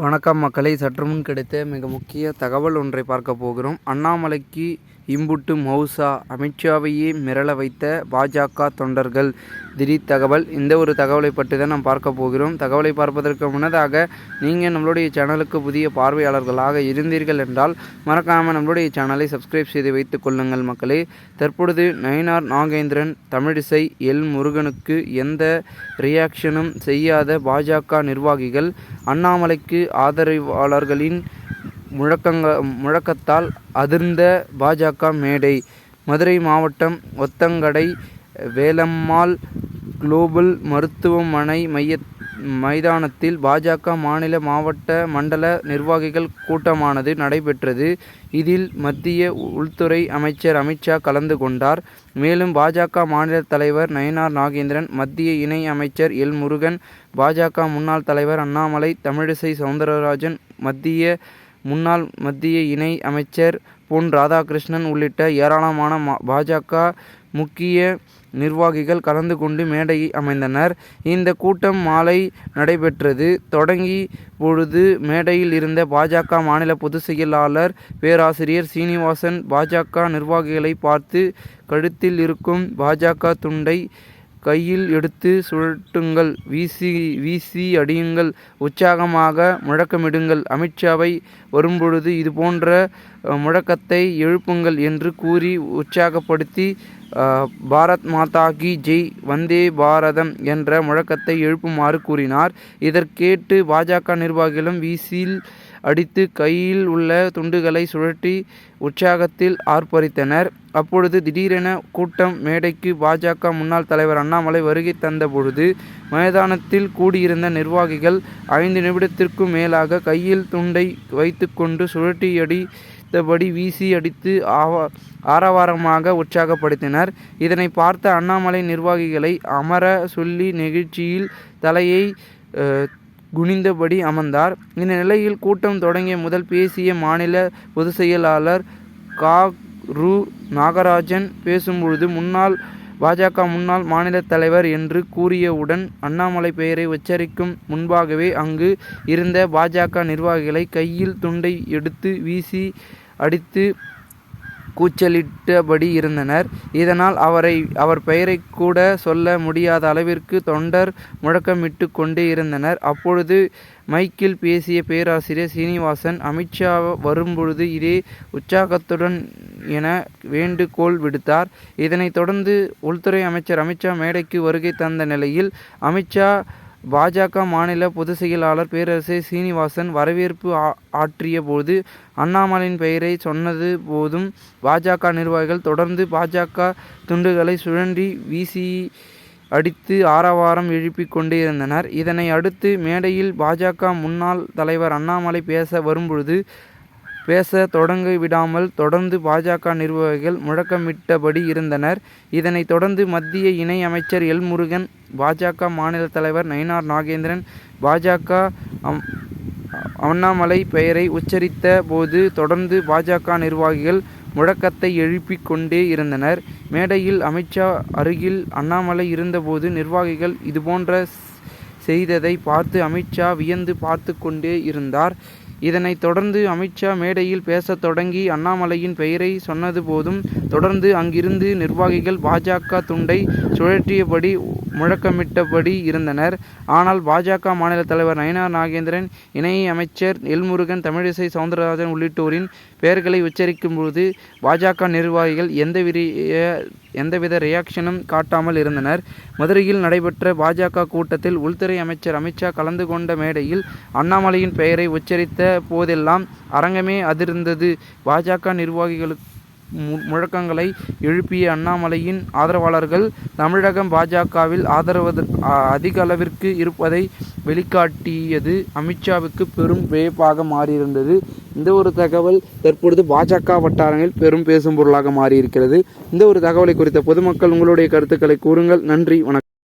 வணக்கம் மக்களை சற்றுமுன் கிடைத்த மிக முக்கிய தகவல் ஒன்றை பார்க்க போகிறோம். அண்ணாமலைக்கு இம்புட்டு மௌசா அமித்ஷாவையே மிரள வைத்த பாஜக தொண்டர்கள். திடீர் தகவல் இந்த ஒரு தகவலை பற்றி தான் நாம் பார்க்க போகிறோம். தகவலை பார்ப்பதற்கு முன்னதாக நீங்கள் நம்மளுடைய சேனலுக்கு புதிய பார்வையாளர்களாக இருந்தீர்கள் என்றால் மறக்காமல் நம்மளுடைய சேனலை சப்ஸ்கிரைப் செய்து வைத்துக் கொள்ளுங்கள் மக்களே. தற்பொழுது நயினார் நாகேந்திரன் தமிழிசை எல் முருகனுக்கு எந்த ரியாக்ஷனும் செய்யாத பாஜக நிர்வாகிகள் அண்ணாமலைக்கு ஆதரவாளர்களின் முழக்கங்க முழக்கத்தால் அதிர்ந்த பாஜக மேடை. மதுரை மாவட்டம் ஒத்தங்கடை வேலம்மாள் குளோபல் மருத்துவமனை மைய மைதானத்தில் பாஜக மாநில மாவட்ட மண்டல நிர்வாகிகள் கூட்டமானது நடைபெற்றது. இதில் மத்திய உள்துறை அமைச்சர் அமித்ஷா கலந்து கொண்டார். மேலும் பாஜக மாநில தலைவர் நயனார் நாகேந்திரன் மத்திய இணை அமைச்சர் எல் முருகன் பாஜக முன்னாள் தலைவர் அண்ணாமலை தமிழிசை சவுந்தரராஜன் மத்திய முன்னாள் மத்திய இணை அமைச்சர் பொன் ராதாகிருஷ்ணன் உள்ளிட்ட ஏராளமான பாஜக முக்கிய நிர்வாகிகள் கலந்து கொண்டு மேடை அமைந்தனர். இந்த கூட்டம் மாலை நடைபெற்றது. தொடங்கி பொழுது மேடையில் இருந்த பாஜக மாநில பொதுச் செயலாளர் பேராசிரியர் சீனிவாசன் பாஜக நிர்வாகிகளை பார்த்து கழுத்தில் இருக்கும் பாஜக துண்டை கையில் எடுத்து சுழட்டுங்கள். வீசி வீசி அடியுங்கள். உற்சாகமாக முழக்கமிடுங்கள். அமித்ஷாவை வரும்பொழுது இதுபோன்ற முழக்கத்தை எழுப்புங்கள் என்று கூறி உற்சாகப்படுத்தி பாரத் மாதா கி ஜெய் வந்தே பாரதம் என்ற முழக்கத்தை எழுப்புமாறு கூறினார். இதற்கேட்டு பாஜக நிர்வாகிகளும் வீசில் அடித்து கையில் உள்ள துண்டுகளை சுழற்றி உற்சாகத்தில் ஆர்ப்பரித்தனர். அப்பொழுது திடீரென கூட்டம் மேடைக்கு பாஜக முன்னாள் தலைவர் அண்ணாமலை வருகை தந்த பொழுது மைதானத்தில் கூடியிருந்த நிர்வாகிகள் ஐந்து நிமிடத்திற்கும் மேலாக கையில் துண்டை வைத்துக்கொண்டு சுழற்றியடி அடித்தபடி வீசி அடித்து ஆவா ஆரவாரமாக உற்சாகப்படுத்தினர். இதனை பார்த்த அண்ணாமலை நிர்வாகிகளை அமர சொல்லி நிகழ்ச்சியில் தலையை குனிந்தபடி அமர்ந்தார். இந்த நிலையில் கூட்டம் தொடங்கிய முதல் பேசிய மாநில பொதுச் செயலாளர் கா. ரு. நாகராஜன் பேசும்பொழுது முன்னாள் பாஜக முன்னாள் மாநில தலைவர் என்று கூறியவுடன் அண்ணாமலை பெயரை உச்சரிக்கும் முன்பாகவே அங்கு இருந்த பாஜக நிர்வாகிகளை கையில் துண்டை எடுத்து வீசி அடித்து கூச்சலிட்டபடி இருந்தனர். இதனால் அவரை அவர் பெயரை கூட சொல்ல முடியாத அளவிற்கு தொண்டர் முழக்கமிட்டு கொண்டே இருந்தனர். அப்பொழுது மைக்கில் பேசிய பேராசிரியர் சீனிவாசன் அமித்ஷா வரும்பொழுது இதே உற்சாகத்துடன் என வேண்டுகோள் விடுத்தார். இதனைத் தொடர்ந்து உள்துறை அமைச்சர் அமித்ஷா மேடைக்கு வருகை தந்த நிலையில் அமித்ஷா பாஜக மாநில பொதுச் செயலாளர் பேரரசை சீனிவாசன் வரவேற்பு ஆற்றிய போது அண்ணாமலையின் பெயரை சொன்னது போதும் பாஜக நிர்வாகிகள் தொடர்ந்து பாஜக துண்டுகளை சுழன்றி வீசி அடித்து ஆரவாரம் எழுப்பி கொண்டிருந்தனர் இதனை அடுத்து மேடையில் பாஜக முன்னாள் தலைவர் அண்ணாமலை பேச வரும்பொழுது பேச தொடங்க விடாமல் தொடர்ந்து பாஜக நிர்வாகிகள் முழக்கமிட்டபடி இருந்தனர். இதனைத் தொடர்ந்து மத்திய இணை அமைச்சர் எல். முருகன் பாஜக மாநில தலைவர் நயினார் நாகேந்திரன் பாஜக அண்ணாமலை பெயரை உச்சரித்த போது தொடர்ந்து பாஜக நிர்வாகிகள் முழக்கத்தை எழுப்பிக் கொண்டே இருந்தனர். மேடையில் அமித்ஷா அருகில் அண்ணாமலை இருந்தபோது நிர்வாகிகள் இதுபோன்ற செய்ததை பார்த்து அமித்ஷா வியந்து பார்த்து கொண்டே இருந்தார். இதனைத் தொடர்ந்து அமித்ஷா மேடையில் பேசத் தொடங்கி அண்ணாமலையின் பெயரை சொன்னது போதும் தொடர்ந்து அங்கிருந்து நிர்வாகிகள் பாஜக துண்டை சுழற்றியபடி முழக்கமிட்டபடி இருந்தனர். ஆனால் பாஜக மாநில தலைவர் நயனா நாகேந்திரன் இணை அமைச்சர் எல்முருகன் தமிழிசை சவுந்தரராஜன் உள்ளிட்டோரின் பெயர்களை உச்சரிக்கும்போது பாஜக நிர்வாகிகள் எந்தவித எந்தவித ரியாக்ஷனும் காட்டாமல் இருந்தனர். மதுரையில் நடைபெற்ற பாஜக கூட்டத்தில் உள்துறை அமைச்சர் அமித்ஷா கலந்து கொண்ட மேடையில் அண்ணாமலையின் பெயரை உச்சரித்த போதெல்லாம் அரங்கமே அதிர்ந்தது. பாஜக நிர்வாகிகளுக்கு முழக்கங்களை எழுப்பிய அண்ணாமலையின் ஆதரவாளர்கள் தமிழகம் பாஜகவில் ஆதரவு அதிக அளவிற்கு இருப்பதை வெளிக்காட்டியது அமித்ஷாவுக்கு பெரும் வியப்பாக மாறியிருந்தது. இந்த ஒரு தகவல் தற்பொழுது பாஜக வட்டாரங்களில் பெரும் பேசும் பொருளாக மாறியிருக்கிறது. இந்த ஒரு தகவலை குறித்த பொதுமக்கள் உங்களுடைய கருத்துக்களை கூறுங்கள். நன்றி வணக்கம்.